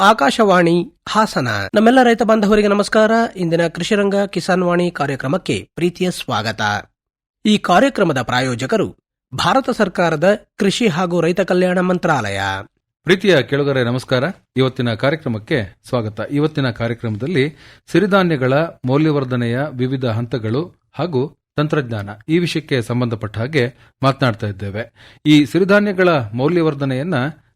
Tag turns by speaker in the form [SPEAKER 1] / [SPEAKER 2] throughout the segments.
[SPEAKER 1] ಆಕಾಶವಾಣಿ ಹಾಸನ. ನಮ್ಮೆಲ್ಲ ರೈತ ಬಾಂಧವರಿಗೆ ನಮಸ್ಕಾರ. ಇಂದಿನ ಕೃಷಿರಂಗ ಕಿಸಾನ್ ವಾಣಿ ಕಾರ್ಯಕ್ರಮಕ್ಕೆ ಪ್ರೀತಿಯ ಸ್ವಾಗತ. ಈ ಕಾರ್ಯಕ್ರಮದ ಪ್ರಾಯೋಜಕರು ಭಾರತ ಸರ್ಕಾರದ ಕೃಷಿ ಹಾಗೂ ರೈತ ಕಲ್ಯಾಣ ಮಂತ್ರಾಲಯ.
[SPEAKER 2] ಪ್ರೀತಿಯ ಕೆಳಗರೆ, ನಮಸ್ಕಾರ. ಇವತ್ತಿನ ಕಾರ್ಯಕ್ರಮಕ್ಕೆ ಸ್ವಾಗತ. ಇವತ್ತಿನ ಕಾರ್ಯಕ್ರಮದಲ್ಲಿ ಸಿರಿಧಾನ್ಯಗಳ ಮೌಲ್ಯವರ್ಧನೆಯ ವಿವಿಧ ಹಂತಗಳು ಹಾಗೂ ತಂತ್ರಜ್ಞಾನ ಈ ವಿಷಯಕ್ಕೆ ಸಂಬಂಧಪಟ್ಟ ಹಾಗೆ ಮಾತನಾಡ್ತಾ ಇದ್ದೇವೆ. ಈ ಸಿರಿಧಾನ್ಯಗಳ ಮೌಲ್ಯವರ್ಧನೆಯನ್ನ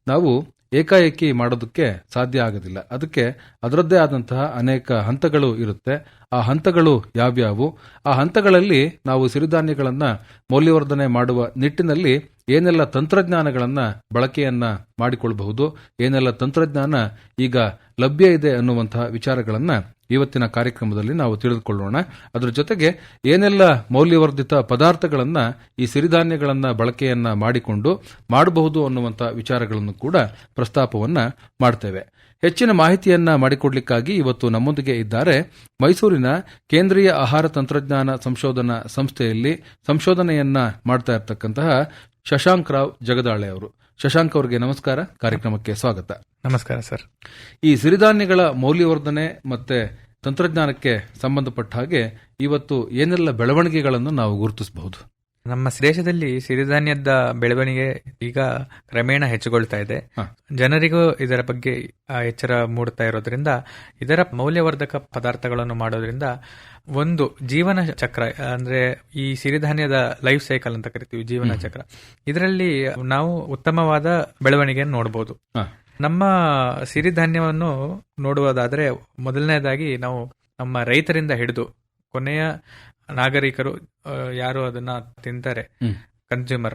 [SPEAKER 2] ನಾವು ಏಕಾಏಕಿ ಮಾಡೋದಕ್ಕೆ ಸಾಧ್ಯ ಆಗೋದಿಲ್ಲ. ಅದಕ್ಕೆ ಅದರದ್ದೇ ಆದಂತಹ ಅನೇಕ ಹಂತಗಳು ಇರುತ್ತೆ. ಆ ಹಂತಗಳು ಯಾವ್ಯಾವು? ಆ ಹಂತಗಳಲ್ಲಿ ನಾವು ಸಿರಿಧಾನ್ಯಗಳನ್ನು ಮೌಲ್ಯವರ್ಧನೆ ಮಾಡುವ ನಿಟ್ಟಿನಲ್ಲಿ ಏನೆಲ್ಲ ತಂತ್ರಜ್ಞಾನಗಳನ್ನು ಬಳಕೆಯನ್ನು ಮಾಡಿಕೊಳ್ಳಬಹುದು ಏನೆಲ್ಲ ತಂತ್ರಜ್ಞಾನ ಈಗ ಲಭ್ಯ ಇದೆ ಅನ್ನುವಂತಹ ವಿಚಾರಗಳನ್ನು ಇವತ್ತಿನ ಕಾರ್ಯಕ್ರಮದಲ್ಲಿ ನಾವು ತಿಳಿದುಕೊಳ್ಳೋಣ. ಅದರ ಜೊತೆಗೆ ಏನೆಲ್ಲ ಮೌಲ್ಯವರ್ಧಿತ ಪದಾರ್ಥಗಳನ್ನು ಈ ಸಿರಿಧಾನ್ಯಗಳನ್ನು ಬಳಕೆಯನ್ನು ಮಾಡಿಕೊಂಡು ಮಾಡಬಹುದು ಅನ್ನುವಂಥ ವಿಚಾರಗಳನ್ನು ಕೂಡ ಪ್ರಸ್ತಾಪವನ್ನು ಮಾಡ್ತೇವೆ. ಹೆಚ್ಚಿನ ಮಾಹಿತಿಯನ್ನ ಮಾಡಿಕೊಡ್ಲಿಕ್ಕಾಗಿ ಇವತ್ತು ನಮ್ಮೊಂದಿಗೆ ಇದ್ದಾರೆ ಮೈಸೂರಿನ ಕೇಂದ್ರೀಯ ಆಹಾರ ತಂತ್ರಜ್ಞಾನ ಸಂಶೋಧನಾ ಸಂಸ್ಥೆಯಲ್ಲಿ ಸಂಶೋಧನೆಯನ್ನ ಮಾಡ್ತಾ ಇರತಕ್ಕಂತಹ ಶಶಾಂಕ್ ರಾವ್ ಜಗದಾಳೆ ಅವರು. ಶಶಾಂಕ್ ಅವರಿಗೆ ನಮಸ್ಕಾರ. ಕಾರ್ಯಕ್ರಮಕ್ಕೆ ಸ್ವಾಗತ.
[SPEAKER 3] ನಮಸ್ಕಾರ ಸರ್.
[SPEAKER 2] ಈ ಸಿರಿಧಾನ್ಯಗಳ ಮೌಲ್ಯವರ್ಧನೆ ಮತ್ತೆ ತಂತ್ರಜ್ಞಾನಕ್ಕೆ ಸಂಬಂಧಪಟ್ಟ ಹಾಗೆ ಇವತ್ತು ಏನೆಲ್ಲ ಬೆಳವಣಿಗೆಗಳನ್ನು ನಾವು ಗುರುತಿಸಬಹುದು?
[SPEAKER 3] ನಮ್ಮ ದೇಶದಲ್ಲಿ ಸಿರಿಧಾನ್ಯದ ಬೆಳವಣಿಗೆ ಈಗ ಕ್ರಮೇಣ ಹೆಚ್ಚುಗೊಳ್ತಾ ಇದೆ. ಜನರಿಗೂ ಇದರ ಬಗ್ಗೆ ಎಚ್ಚರ ಮೂಡ್ತಾ ಇರೋದ್ರಿಂದ ಇದರ ಮೌಲ್ಯವರ್ಧಕ ಪದಾರ್ಥಗಳನ್ನು ಮಾಡೋದ್ರಿಂದ ಒಂದು ಜೀವನ ಚಕ್ರ ಅಂದ್ರೆ ಈ ಸಿರಿಧಾನ್ಯದ ಲೈಫ್ ಸೈಕಲ್ ಅಂತ ಕರಿತೀವಿ ಜೀವನ ಚಕ್ರ. ಇದರಲ್ಲಿ ನಾವು ಉತ್ತಮವಾದ ಬೆಳವಣಿಗೆಯನ್ನು ನೋಡಬಹುದು ನಮ್ಮ ಸಿರಿಧಾನ್ಯವನ್ನು ನೋಡುವುದಾದ್ರೆ ಮೊದಲನೇದಾಗಿ ನಾವು ನಮ್ಮ ರೈತರಿಂದ ಹಿಡಿದು ಕೊನೆಯ ನಾಗರಿಕರು ಯಾರು ಅದನ್ನ ತಿಂತಾರೆ ಕನ್ಸ್ಯೂಮರ್.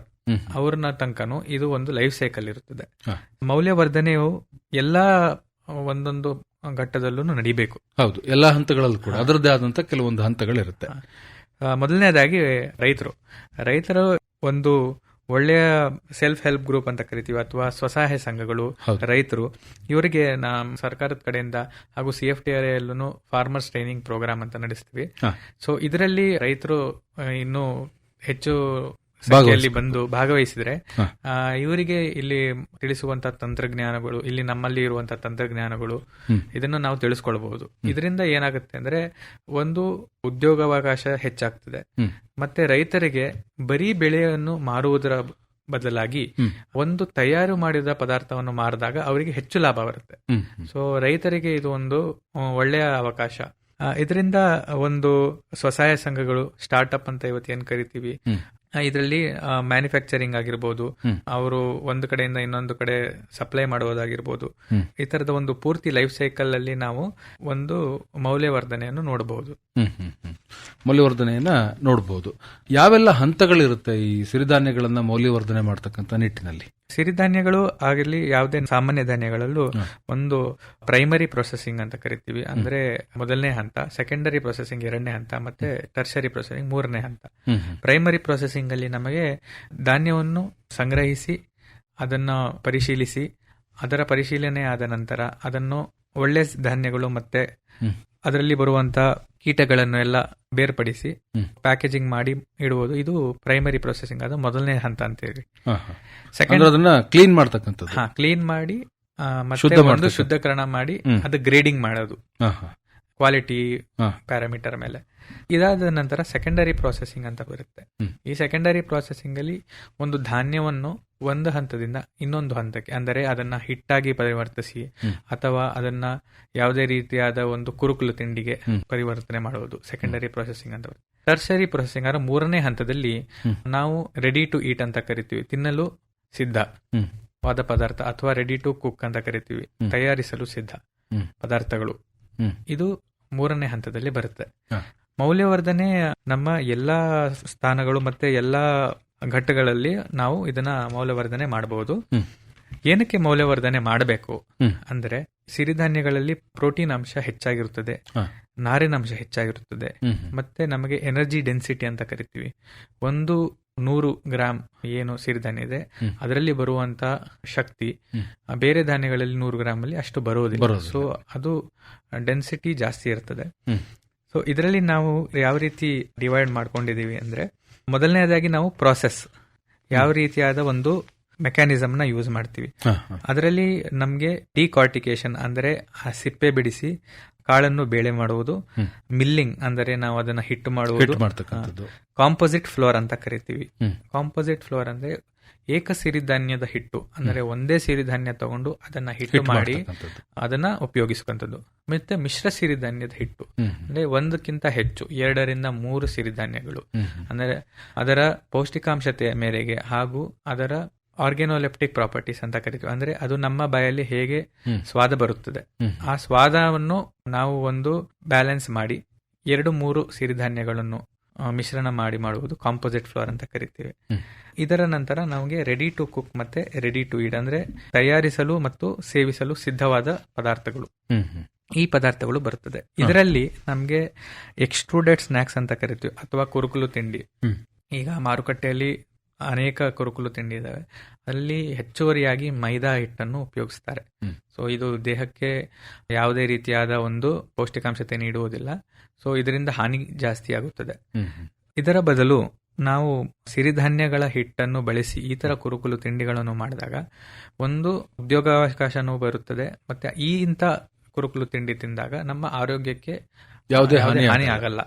[SPEAKER 3] ಅವ್ರನ್ನ ತನಕನು ಇದು ಒಂದು ಲೈಫ್ ಸೈಕಲ್ ಇರುತ್ತದೆ. ಮೌಲ್ಯವರ್ಧನೆಯು ಎಲ್ಲಾ ಒಂದೊಂದು ಘಟ್ಟದಲ್ಲೂ ನಡಿಬೇಕು.
[SPEAKER 2] ಹೌದು ಎಲ್ಲಾ ಹಂತಗಳಲ್ಲೂ ಕೂಡ. ಅದರದ್ದೇ ಆದಂತ ಕೆಲವೊಂದು ಹಂತಗಳಿರುತ್ತೆ.
[SPEAKER 3] ಮೊದಲನೇದಾಗಿ ರೈತರು. ರೈತರು ಒಂದು ಒಳ್ಳೆಯ ಸೆಲ್ಫ್ ಹೆಲ್ಪ್ ಗ್ರೂಪ್ ಅಂತ ಕರಿತೀವಿ ಅಥವಾ ಸ್ವಸಹಾಯ ಸಂಘಗಳು ರೈತರು ಇವರಿಗೆ ನಮ್ಮ ಸರ್ಕಾರದ ಕಡೆಯಿಂದ ಹಾಗೂ ಸಿ ಎಫ್ ಟಿ ಆರ್ ಎಲ್ಲೂ ಫಾರ್ಮರ್ಸ್ ಟ್ರೈನಿಂಗ್ ಪ್ರೋಗ್ರಾಮ್ ಅಂತ ನಡೆಸ್ತೀವಿ. ಸೊ ಇದರಲ್ಲಿ ರೈತರು ಇನ್ನೂ ಹೆಚ್ಚು ಸಂಖ್ಯೆಯಲ್ಲಿ ಬಂದು ಭಾಗವಹಿಸಿದ್ರೆ ಇವರಿಗೆ ಇಲ್ಲಿ ತಿಳಿಸುವಂತ ತಂತ್ರಜ್ಞಾನಗಳು ಇಲ್ಲಿ ನಮ್ಮಲ್ಲಿ ಇರುವಂತಹ ತಂತ್ರಜ್ಞಾನಗಳು. ಇದನ್ನು ನಾವು ತಿಳಿಸ್ಕೊಳ್ಬಹುದು ಇದರಿಂದ ಏನಾಗುತ್ತೆ ಅಂದ್ರೆ ಒಂದು ಉದ್ಯೋಗಾವಕಾಶ ಹೆಚ್ಚಾಗ್ತದೆ. ಮತ್ತೆ ರೈತರಿಗೆ ಬರೀ ಬೆಳೆಯನ್ನು ಮಾರುವುದರ ಬದಲಾಗಿ ಒಂದು ತಯಾರು ಮಾಡಿದ ಪದಾರ್ಥವನ್ನು ಮಾರಿದಾಗ ಅವರಿಗೆ ಹೆಚ್ಚು ಲಾಭ ಬರುತ್ತೆ. ಸೊ ರೈತರಿಗೆ ಇದು ಒಂದು ಒಳ್ಳೆಯ ಅವಕಾಶ ಇದರಿಂದ ಒಂದು ಸ್ವಸಹಾಯ ಸಂಘಗಳು ಸ್ಟಾರ್ಟ್ಅಪ್ ಅಂತ ಇವತ್ತು ಏನ್ ಕರಿತೀವಿ. ಇದರಲ್ಲಿ ಮ್ಯಾನುಫ್ಯಾಕ್ಚರಿಂಗ್ ಆಗಿರ್ಬೋದು ಅವರು ಒಂದು ಕಡೆಯಿಂದ ಇನ್ನೊಂದು ಕಡೆ ಸಪ್ಲೈ ಮಾಡುವುದಾಗಿರ್ಬೋದು ಈ ತರದ ಒಂದು ಪೂರ್ತಿ ಲೈಫ್ ಸೈಕಲ್ ಅಲ್ಲಿ ನಾವು ಒಂದು ಮೌಲ್ಯವರ್ಧನೆಯನ್ನು ನೋಡಬಹುದು.
[SPEAKER 2] ಮೌಲ್ಯವರ್ಧನೆಯನ್ನ ನೋಡಬಹುದು ಯಾವೆಲ್ಲ ಹಂತಗಳಿರುತ್ತೆ ಈ ಸಿರಿಧಾನ್ಯಗಳನ್ನ ಮೌಲ್ಯವರ್ಧನೆ ಮಾಡ್ತಕ್ಕಂಥ ನಿಟ್ಟಿನಲ್ಲಿ?
[SPEAKER 3] ಸಿರಿಧಾನ್ಯಗಳು ಆಗಿರ್ಲಿ ಯಾವುದೇ ಸಾಮಾನ್ಯ ಧಾನ್ಯಗಳಲ್ಲೂ ಒಂದು ಪ್ರೈಮರಿ ಪ್ರೊಸೆಸಿಂಗ್ ಅಂತ ಕರಿತೀವಿ. ಅಂದ್ರೆ ಮೊದಲನೇ ಹಂತ ಸೆಕೆಂಡರಿ ಪ್ರೊಸೆಸಿಂಗ್ ಎರಡನೇ ಹಂತ ಮತ್ತೆ ಟರ್ಷರಿ ಪ್ರೊಸೆಸಿಂಗ್ ಮೂರನೇ ಹಂತ. ಪ್ರೈಮರಿ ಪ್ರೊಸೆಸಿಂಗ್ ಅಲ್ಲಿ ನಮಗೆ ಧಾನ್ಯವನ್ನು ಸಂಗ್ರಹಿಸಿ ಅದನ್ನು ಪರಿಶೀಲಿಸಿ ಅದರ ಪರಿಶೀಲನೆ ಆದ ನಂತರ ಅದನ್ನು ಒಳ್ಳೆ ಧಾನ್ಯಗಳು ಮತ್ತೆ ಅದರಲ್ಲಿ ಬರುವಂತ ಕೀಟಗಳನ್ನು ಎಲ್ಲ ಬೇರ್ಪಡಿಸಿ ಪ್ಯಾಕೇಜಿಂಗ್ ಮಾಡಿ ಇಡುವುದು ಇದು ಪ್ರೈಮರಿ ಪ್ರೊಸೆಸಿಂಗ್ ಅದು ಮೊದಲನೇ ಹಂತ
[SPEAKER 2] ಅಂತ ಹೇಳಿ.
[SPEAKER 3] ಸೆಕೆಂಡ್
[SPEAKER 2] ಅದನ್ನ ಕ್ಲೀನ್ ಮಾಡ್ತಕ್ಕಂಥದ್ದು
[SPEAKER 3] ಹಾ ಕ್ಲೀನ್ ಮಾಡಿ ಮತ್ತೆ ಒಂದು. ಶುದ್ಧೀಕರಣ ಮಾಡಿ. ಅದು ಗ್ರೇಡಿಂಗ್ ಮಾಡೋದು. ಕ್ವಾಲಿಟಿ. ಪ್ಯಾರಾಮೀಟರ್ ಮೇಲೆ. ಇದಾದ ನಂತರ ಸೆಕೆಂಡರಿ ಪ್ರೊಸೆಸಿಂಗ್ ಅಂತ ಬರುತ್ತೆ. ಈ ಸೆಕೆಂಡರಿ ಪ್ರೊಸೆಸಿಂಗ್ ಅಲ್ಲಿ ಒಂದು ಧಾನ್ಯವನ್ನು ಒಂದು ಹಂತದಿಂದ ಇನ್ನೊಂದು ಹಂತಕ್ಕೆ ಅಂದರೆ ಅದನ್ನ ಹಿಟ್ಟಾಗಿ ಪರಿವರ್ತಿಸಿ ಅಥವಾ ಅದನ್ನ ಯಾವುದೇ ರೀತಿಯಾದ ಒಂದು ಕುರುಕುಲು ತಿಂಡಿಗೆ ಪರಿವರ್ತನೆ ಮಾಡುವುದು ಸೆಕೆಂಡರಿ ಪ್ರೊಸೆಸಿಂಗ್ ಅಂತ ಟರ್ಸರಿ ಪ್ರೊಸೆಸಿಂಗ್ ಅಂದ್ರೆ ಮೂರನೇ ಹಂತದಲ್ಲಿ ನಾವು ರೆಡಿ ಟು ಈಟ್ ಅಂತ ಕರಿತೀವಿ. ತಿನ್ನಲು ಸಿದ್ಧ. ವಾದ ಪದಾರ್ಥ ಅಥವಾ ರೆಡಿ ಟು ಕುಕ್ ಅಂತ ಕರಿತೀವಿ. ತಯಾರಿಸಲು ಸಿದ್ಧ ಪದಾರ್ಥಗಳು. ಇದು ಮೂರನೇ ಹಂತದಲ್ಲಿ ಬರುತ್ತೆ. ಮೌಲ್ಯವರ್ಧನೆ ನಮ್ಮ ಎಲ್ಲಾ ಸ್ಥಾನಗಳು ಮತ್ತೆ ಎಲ್ಲಾ ಘಟ್ಟಗಳಲ್ಲಿ ನಾವು ಇದನ್ನ ಮೌಲ್ಯವರ್ಧನೆ ಮಾಡಬಹುದು ಏನಕ್ಕೆ ಮೌಲ್ಯವರ್ಧನೆ ಮಾಡಬೇಕು? ಅಂದ್ರೆ ಸಿರಿಧಾನ್ಯಗಳಲ್ಲಿ ಪ್ರೋಟೀನ್ ಅಂಶ ಹೆಚ್ಚಾಗಿರುತ್ತದೆ.
[SPEAKER 2] ನಾರಿನಾಂಶ
[SPEAKER 3] ನಾರಿನ ಅಂಶ ಹೆಚ್ಚಾಗಿರುತ್ತದೆ. ಮತ್ತೆ ನಮಗೆ ಎನರ್ಜಿ ಡೆನ್ಸಿಟಿ ಅಂತ ಕರಿತೀವಿ. ಒಂದು ನೂರು ಗ್ರಾಮ್ ಏನು ಸಿರಿಧಾನ್ಯ ಇದೆ ಅದರಲ್ಲಿ ಬರುವಂತ ಶಕ್ತಿ ಬೇರೆ ಧಾನ್ಯಗಳಲ್ಲಿ ನೂರು ಗ್ರಾಮ್ ಅಲ್ಲಿ ಅಷ್ಟು ಬರೋದಿಲ್ಲ. ಸೊ ಅದು ಡೆನ್ಸಿಟಿ ಜಾಸ್ತಿ ಇರ್ತದೆ. ಸೊ ಇದರಲ್ಲಿ ನಾವು ಯಾವ ರೀತಿ ಡಿವೈಡ್ ಮಾಡ್ಕೊಂಡಿದೀವಿ ಅಂದ್ರೆ ಮೊದಲನೇದಾಗಿ ನಾವು ಪ್ರಾಸೆಸ್ ಯಾವ ರೀತಿಯಾದ ಒಂದು ಮೆಕ್ಯಾನಿಸಮ್ನ ಯೂಸ್ ಮಾಡ್ತೀವಿ. ಅದರಲ್ಲಿ ನಮಗೆ ಡಿಕಾರ್ಟಿಕೇಶನ್ ಅಂದ್ರೆ ಆ ಸಿಪ್ಪೆ ಬಿಡಿಸಿ ಕಾಳನ್ನು ಬೇಳೆ ಮಾಡುವುದು ಮಿಲ್ಲಿಂಗ್ ಅಂದರೆ ನಾವು ಅದನ್ನ ಹಿಟ್ಟು ಮಾಡುವುದು. ಕಾಂಪೋಸಿಟ್ ಫ್ಲೋರ್ ಅಂತ ಕರಿತೀವಿ. ಕಾಂಪೋಸಿಟ್ ಫ್ಲೋರ್ ಅಂದ್ರೆ ಏಕ ಸಿರಿಧಾನ್ಯದ ಹಿಟ್ಟು ಅಂದ್ರೆ ಒಂದೇ ಸಿರಿಧಾನ್ಯ ತಗೊಂಡು ಅದನ್ನ ಹಿಟ್ಟು
[SPEAKER 2] ಹಿಟ್
[SPEAKER 3] ಮಾಡಿ ಅದನ್ನ ಉಪಯೋಗಿಸುವಂತದ್ದು ಮತ್ತೆ ಮಿಶ್ರ ಸಿರಿಧಾನ್ಯದ ಹಿಟ್ಟು ಅಂದ್ರೆ ಒಂದಕ್ಕಿಂತ ಹೆಚ್ಚು ಎರಡರಿಂದ ಮೂರು ಸಿರಿಧಾನ್ಯಗಳು. ಅಂದರೆ ಅದರ ಪೌಷ್ಟಿಕಾಂಶತೆಯ ಮೇರೆಗೆ ಹಾಗೂ ಅದರ ಆರ್ಗೆನೋಲೆಪ್ಟಿಕ್ ಪ್ರಾಪರ್ಟೀಸ್ ಅಂತ ಕರಿತೀವಿ. ಅಂದ್ರೆ ಅದು ನಮ್ಮ ಬಾಯಲ್ಲಿ ಹೇಗೆ. ಸ್ವಾದ ಬರುತ್ತದೆ. ಆ ಸ್ವಾದವನ್ನು ನಾವು ಒಂದು ಬ್ಯಾಲೆನ್ಸ್ ಮಾಡಿ ಎರಡು ಮೂರು ಸಿರಿಧಾನ್ಯಗಳನ್ನು ಮಿಶ್ರಣ ಮಾಡಿ ಮಾಡುವುದು ಕಾಂಪೋಸಿಟ್ ಫ್ಲೋರ್ ಅಂತ ಕರಿತೀವಿ. ಇದರ ನಂತರ ನಮಗೆ ರೆಡಿ ಟು ಕುಕ್ ಮತ್ತೆ ರೆಡಿ ಟು ಈಟ್ ಅಂದ್ರೆ ತಯಾರಿಸಲು ಮತ್ತು ಸೇವಿಸಲು ಸಿದ್ಧವಾದ ಪದಾರ್ಥಗಳು. ಈ ಪದಾರ್ಥಗಳು ಬರುತ್ತದೆ. ಇದರಲ್ಲಿ ನಮಗೆ ಎಕ್ಸ್ಟ್ರೂಡೆಡ್ ಸ್ನಾಕ್ಸ್ ಅಂತ ಕರಿತೀವಿ ಅಥವಾ ಕುರುಕುಲು ತಿಂಡಿ. ಈಗ ಮಾರುಕಟ್ಟೆಯಲ್ಲಿ ಅನೇಕ ಕುರುಕುಲು ತಿಂಡಿ ಇದಾವೆ ಅಲ್ಲಿ ಹೆಚ್ಚುವರಿಯಾಗಿ ಮೈದಾ ಹಿಟ್ಟನ್ನು ಉಪಯೋಗಿಸ್ತಾರೆ. ಸೊ ಇದು ದೇಹಕ್ಕೆ ಯಾವುದೇ ರೀತಿಯಾದ ಒಂದು ಪೌಷ್ಟಿಕಾಂಶತೆ ನೀಡುವುದಿಲ್ಲ ಸೊ ಇದರಿಂದ ಹಾನಿ ಜಾಸ್ತಿ ಆಗುತ್ತದೆ. ಇದರ ಬದಲು ನಾವು ಸಿರಿಧಾನ್ಯಗಳ ಹಿಟ್ಟನ್ನು ಬಳಸಿ ಈ ತರ ಕುರುಕುಲು ತಿಂಡಿಗಳನ್ನು ಮಾಡಿದಾಗ ಒಂದು ಉದ್ಯೋಗಾವಕಾಶನೂ ಬರುತ್ತದೆ ಮತ್ತೆ ಈ ಇಂಥ ಕುರುಕುಲು ತಿಂಡಿ ತಿಂದಾಗ ನಮ್ಮ ಆರೋಗ್ಯಕ್ಕೆ
[SPEAKER 2] ಯಾವುದೇ ಹಾನಿ ಆಗಲ್ಲ.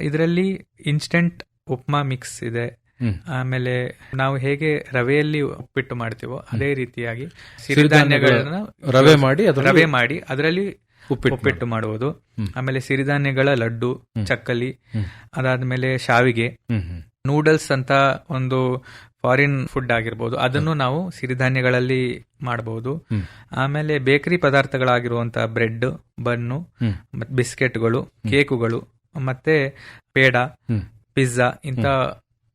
[SPEAKER 3] ಇದರಲ್ಲಿ ಇನ್ಸ್ಟೆಂಟ್ ಉಪ್ಮಾ ಮಿಕ್ಸ್ ಇದೆ. ಆಮೇಲೆ ನಾವು ಹೇಗೆ ರವೆಯಲ್ಲಿ ಉಪ್ಪಿಟ್ಟು ಮಾಡ್ತೀವೋ ಅದೇ ರೀತಿಯಾಗಿ ಸಿರಿಧಾನ್ಯಗಳನ್ನ
[SPEAKER 2] ರವೆ ಮಾಡಿ
[SPEAKER 3] ರವೆ ಮಾಡಿ ಅದರಲ್ಲಿ
[SPEAKER 2] ಉಪ್ಪಿಟ್ಟು
[SPEAKER 3] ಮಾಡುವುದು. ಆಮೇಲೆ ಸಿರಿಧಾನ್ಯಗಳ ಲಡ್ಡು. ಚಕ್ಕಲಿ. ಅದಾದ್ಮೇಲೆ ಶಾವಿಗೆ. ನೂಡಲ್ಸ್ ಅಂತ ಒಂದು ಫಾರಿನ್ ಫುಡ್ ಆಗಿರ್ಬೋದು. ಅದನ್ನು ನಾವು ಸಿರಿಧಾನ್ಯಗಳಲ್ಲಿ ಮಾಡಬಹುದು ಆಮೇಲೆ ಬೇಕರಿ ಪದಾರ್ಥಗಳಾಗಿರುವಂತಹ ಬ್ರೆಡ್ ಬನ್ನು ಮತ್ತೆ ಬಿಸ್ಕೆಟ್ಗಳು ಕೇಕುಗಳು ಮತ್ತೆ ಪೇಡ ಪಿಜ್ಜಾ ಇಂಥ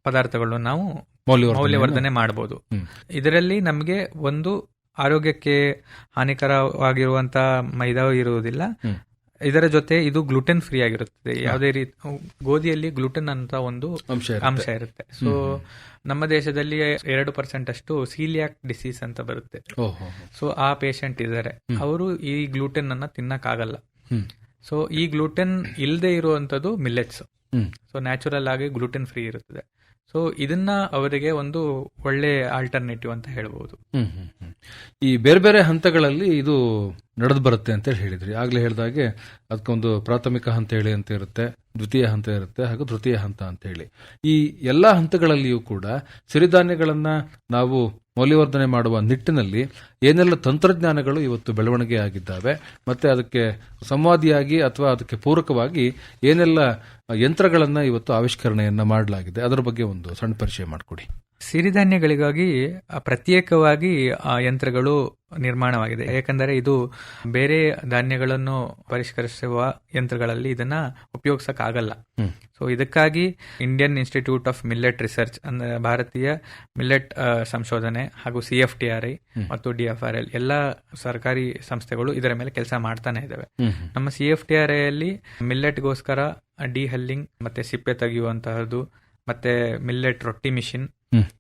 [SPEAKER 3] ಪದಾರ್ಥಗಳನ್ನು ನಾವು
[SPEAKER 2] ಮೌಲ್ಯವರ್ಧನೆ
[SPEAKER 3] ಮಾಡಬಹುದು ಇದರಲ್ಲಿ ನಮಗೆ ಒಂದು ಆರೋಗ್ಯಕ್ಕೆ ಹಾನಿಕರವಾಗಿರುವಂತ ಮೈದಾ ಇರುವುದಿಲ್ಲ. ಇದರ ಜೊತೆ ಇದು ಗ್ಲುಟೆನ್ ಫ್ರೀ ಆಗಿರುತ್ತದೆ. ಯಾವುದೇ ರೀತಿ ಗೋಧಿಯಲ್ಲಿ ಗ್ಲುಟೆನ್ ಅಂತ ಒಂದು
[SPEAKER 2] ಅಂಶ ಇರುತ್ತೆ.
[SPEAKER 3] ಸೊ ನಮ್ಮ ದೇಶದಲ್ಲಿ ಎರಡು ಪರ್ಸೆಂಟ್ ಅಷ್ಟು ಸೀಲಿಯಾಕ್ ಡಿಸೀಸ್ ಅಂತ ಬರುತ್ತೆ. ಸೊ ಆ ಪೇಷಂಟ್ ಇದ್ದಾರೆ. ಅವರು ಈ ಗ್ಲೂಟೆನ್ ಅನ್ನ ತಿನ್ನಕ್ಕಾಗಲ್ಲ. ಸೊ ಈ ಗ್ಲೂಟೆನ್ ಇಲ್ಲದೆ ಇರುವಂತದ್ದು ಮಿಲ್ಲೆಟ್ಸ್. ಸೊ ನ್ಯಾಚುರಲ್ ಆಗಿ ಗ್ಲೂಟೆನ್ ಫ್ರೀ ಇರುತ್ತದೆ. ಸೊ ಇದನ್ನ ಅವರಿಗೆ ಒಂದು ಒಳ್ಳೆ ಆಲ್ಟರ್ನೇಟಿವ್ ಅಂತ ಹೇಳ್ಬೋದು.
[SPEAKER 2] ಈ ಬೇರೆ ಬೇರೆ ಹಂತಗಳಲ್ಲಿ ಇದು ನಡೆದು ಬರುತ್ತೆ ಅಂತೇಳಿ ಹೇಳಿದ್ರಿ. ಆಗ್ಲೇ ಹೇಳಿದಾಗೆ ಅದಕ್ಕೊಂದು ಪ್ರಾಥಮಿಕ ಹಂತ ಹೇಳಿ ಅಂತ ಇರುತ್ತೆ, ದ್ವಿತೀಯ ಹಂತ ಇರುತ್ತೆ, ಹಾಗೂ ತೃತೀಯ ಹಂತ ಅಂತ ಹೇಳಿ. ಈ ಎಲ್ಲಾ ಹಂತಗಳಲ್ಲಿಯೂ ಕೂಡ ಸಿರಿಧಾನ್ಯಗಳನ್ನ ನಾವು ಮೌಲ್ಯವರ್ಧನೆ ಮಾಡುವ ನಿಟ್ಟಿನಲ್ಲಿ ಏನೆಲ್ಲ ತಂತ್ರಜ್ಞಾನಗಳು ಇವತ್ತು ಬೆಳವಣಿಗೆ ಆಗಿದ್ದಾವೆ, ಮತ್ತೆ ಅದಕ್ಕೆ ಸಂವಾದಿಯಾಗಿ ಅಥವಾ ಅದಕ್ಕೆ ಪೂರಕವಾಗಿ ಏನೆಲ್ಲ ಯಂತ್ರಗಳನ್ನು ಇವತ್ತು ಆವಿಷ್ಕರಣೆಯನ್ನು ಮಾಡಲಾಗಿದೆ, ಅದರ ಬಗ್ಗೆ ಒಂದು ಸಣ್ಣ ಪರಿಚಯ ಮಾಡಿಕೊಡಿ.
[SPEAKER 3] ಸಿರಿಧಾನ್ಯಗಳಿಗಾಗಿ ಪ್ರತ್ಯೇಕವಾಗಿ ಆ ಯಂತ್ರಗಳು ನಿರ್ಮಾಣವಾಗಿದೆ. ಯಾಕಂದರೆ ಇದು ಬೇರೆ ಧಾನ್ಯಗಳನ್ನು ಪರಿಷ್ಕರಿಸುವ ಯಂತ್ರಗಳಲ್ಲಿ ಇದನ್ನ ಉಪಯೋಗಿಸಕ್ಕಾಗಲ್ಲ.
[SPEAKER 2] ಆಗಲ್ಲ
[SPEAKER 3] ಸೊ ಇದಕ್ಕಾಗಿ Indian Institute of Millet Research ಅಂದ್ರೆ ಭಾರತೀಯ ಮಿಲ್ಲೆಟ್ ಸಂಶೋಧನೆ ಹಾಗೂ C F T R I ಮತ್ತು ಡಿ ಎಫ್ ಆರ್ ಎಲ್ ಎಲ್ಲ ಸರ್ಕಾರಿ ಸಂಸ್ಥೆಗಳು ಇದರ ಮೇಲೆ ಕೆಲಸ ಮಾಡ್ತಾನೆ ಇದಾವೆ. ನಮ್ಮ C F T R I ಅಲ್ಲಿ ಮಿಲ್ಲೆಟ್ಗೋಸ್ಕರ ಡಿ ಹಲ್ಲಿಂಗ್ ಮತ್ತೆ ಸಿಪ್ಪೆ ತೆಗೆಯುವಂತಹದ್ದು ಮತ್ತೆ ಮಿಲ್ಲೆಟ್ ರೊಟ್ಟಿ ಮಿಷಿನ್.